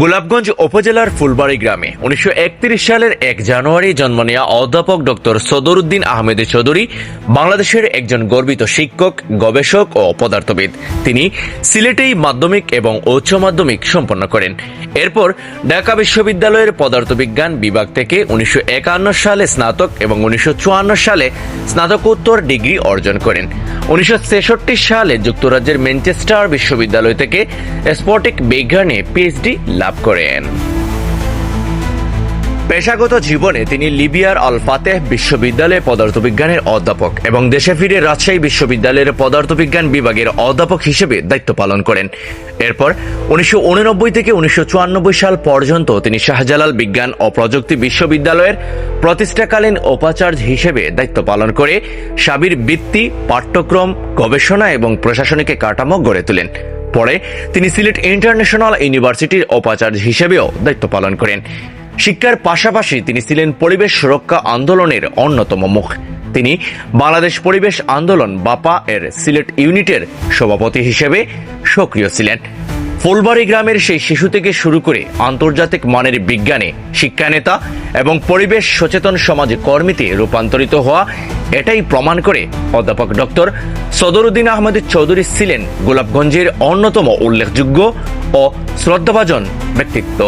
গোলাপগঞ্জ উপজেলার ফুলবাড়ি গ্রামে উনিশশো একত্রিশ সালের এক জানুয়ারি জন্ম নেওয়া অধ্যাপক ডক্টর সদরুদ্দিন আহমেদ চৌধুরী বাংলাদেশের একজন গর্বিত শিক্ষক, গবেষক ও পদার্থবিদ। তিনি সিলেটেই মাধ্যমিক এবং উচ্চ মাধ্যমিক সম্পন্ন করেন। এরপর ঢাকা বিশ্ববিদ্যালয়ের পদার্থবিজ্ঞান বিভাগ থেকে উনিশশো একান্ন সালে স্নাতক এবং উনিশশো চুয়ান্ন সালে স্নাতকোত্তর ডিগ্রি অর্জন করেন। উনিশশো ছেষট্টি সালে যুক্তরাজ্যের ম্যানচেস্টার বিশ্ববিদ্যালয় থেকে স্পটিক বিজ্ঞানে পিএইচডি লাভ করেন। পেশাগত জীবনে তিনি লিবিয়ার আল ফাতেহ বিশ্ববিদ্যালয়ে পদার্থবিজ্ঞানের অধ্যাপক এবং দেশে ফিরে রাজশাহী বিশ্ববিদ্যালয়ের পদার্থবিজ্ঞান বিভাগের অধ্যাপক হিসেবে দায়িত্ব পালন করেন। এরপর উনিশশো উননব্বই থেকে উনিশশো সাল পর্যন্ত তিনি শাহজালাল বিজ্ঞান ও প্রযুক্তি বিশ্ববিদ্যালয়ের প্রতিষ্ঠাকালীন উপাচার্য হিসেবে দায়িত্ব পালন করে সাবির বৃত্তি, পাঠ্যক্রম, গবেষণা এবং প্রশাসনিক কাঠামো গড়ে তোলেন। পরে তিনি সিলেট ইন্টারন্যাশনাল ইউনিভার্সিটির উপাচার্য হিসেবেও দায়িত্ব পালন করেন। শিক্ষার পাশাপাশি তিনি ছিলেন পরিবেশ সুরক্ষা আন্দোলনের অন্যতম মুখ। তিনি বাংলাদেশ পরিবেশ আন্দোলন বাপা এর সিলেট ইউনিটের সভাপতি হিসেবে সক্রিয় ছিলেন। ফুলবাড়ি গ্রামের সেই শিশু থেকে শুরু করে আন্তর্জাতিক মানের বিজ্ঞানে, শিক্ষানেতা এবং পরিবেশ সচেতন সমাজ কর্মীতে রূপান্তরিত হওয়া এটাই প্রমাণ করে অধ্যাপক ডক্টর সদরুদ্দিন আহমেদ চৌধুরী ছিলেন গোলাপগঞ্জের অন্যতম উল্লেখযোগ্য ও শ্রদ্ধাভাজন ব্যক্তিত্ব।